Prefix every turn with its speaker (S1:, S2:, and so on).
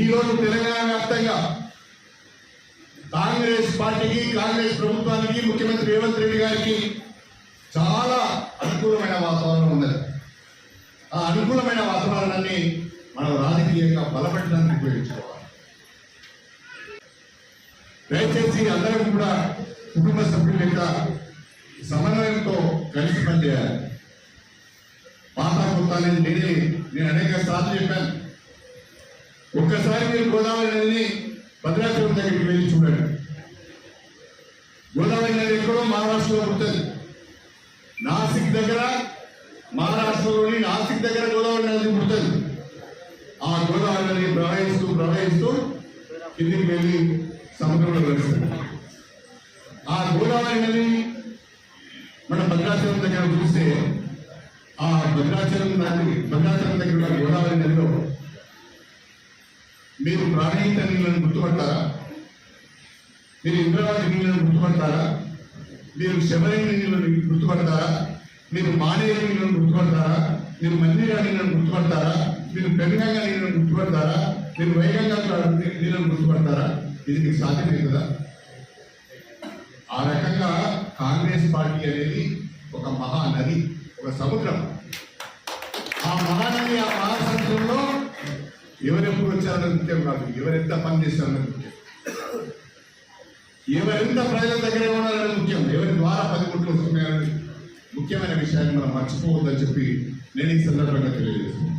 S1: ఈ రోజు తెలంగాణ వ్యాప్తంగా కాంగ్రెస్ పార్టీకి కాంగ్రెస్ ప్రభుత్వానికి ముఖ్యమంత్రి రేవంత్ రెడ్డి గారికి చాలా అనుకూలమైన వాతావరణం ఉన్నది. ఆ అనుకూలమైన వాతావరణాన్ని మనం రాజకీయంగా బలపడడానికి ఉపయోగించుకోవాలి. దయచేసి అందరం కూడా కుటుంబ సభ్యుల యొక్క సమన్వయంతో కలిసి పనిచేయాలి. పాత కొత్త అనేది నేనే నేను అనేక సార్లు చెప్పాను. ఒక్కసారి మీరు గోదావరి నదిని భద్రాచలం దగ్గరికి వెళ్ళి చూడండి. గోదావరి నది ఎక్కడో మహారాష్ట్రలో ఉంటుంది నాసిక్ దగ్గర మహారాష్ట్రలోని నాసిక్ దగ్గర గోదావరి నది పుడుతుంది. ఆ గోదావరి నది ప్రవహిస్తూ ప్రవహిస్తూ కిందికి వెళ్ళి సముద్రంలో కలుస్తుంది ఆ గోదావరి నది మన భద్రాచలం దగ్గర చూస్తే ఆ భద్రాచలం నది భద్రాచలం దగ్గర ఉన్న గోదావరి నదిలో మీరు ప్రాణహిత నీళ్ళను గుర్తుపట్టారా మీరు ఇంద్రావతి నీళ్ళను గుర్తుపడతారా? మీరు శబరి నీళ్ళను గుర్తుపడతారా? మీరు మానేయ నీళ్ళను గుర్తుపడతారా? మీరు మందిరా నీళ్ళను గుర్తుపడతారా? మీరు పెనుగంగా నీళ్ళను గుర్తుపడతారా? మీరు వైగంగా నీళ్ళను గుర్తుపడతారా? ఇది మీకు సాధ్యమవుతుందా ఆ రకంగా కాంగ్రెస్ పార్టీ అనేది ఒక మహానది ఒక సముద్రం. ఆ మహానది ఆ మహాసముద్రంలో ఎవరెప్పుడు వచ్చారన్నది ముఖ్యం కాదు. ఎవరెంత పని చేశారన్నది ముఖ్యం ఎవరెంత ప్రజల దగ్గర ఉన్నారని ముఖ్యం ఎవరి ద్వారా పది కోట్లు వస్తున్నాయని ముఖ్యమైన విషయాన్ని మనం మర్చిపోవద్దని చెప్పి నేను ఈ సందర్భంగా తెలియజేస్తున్నాను.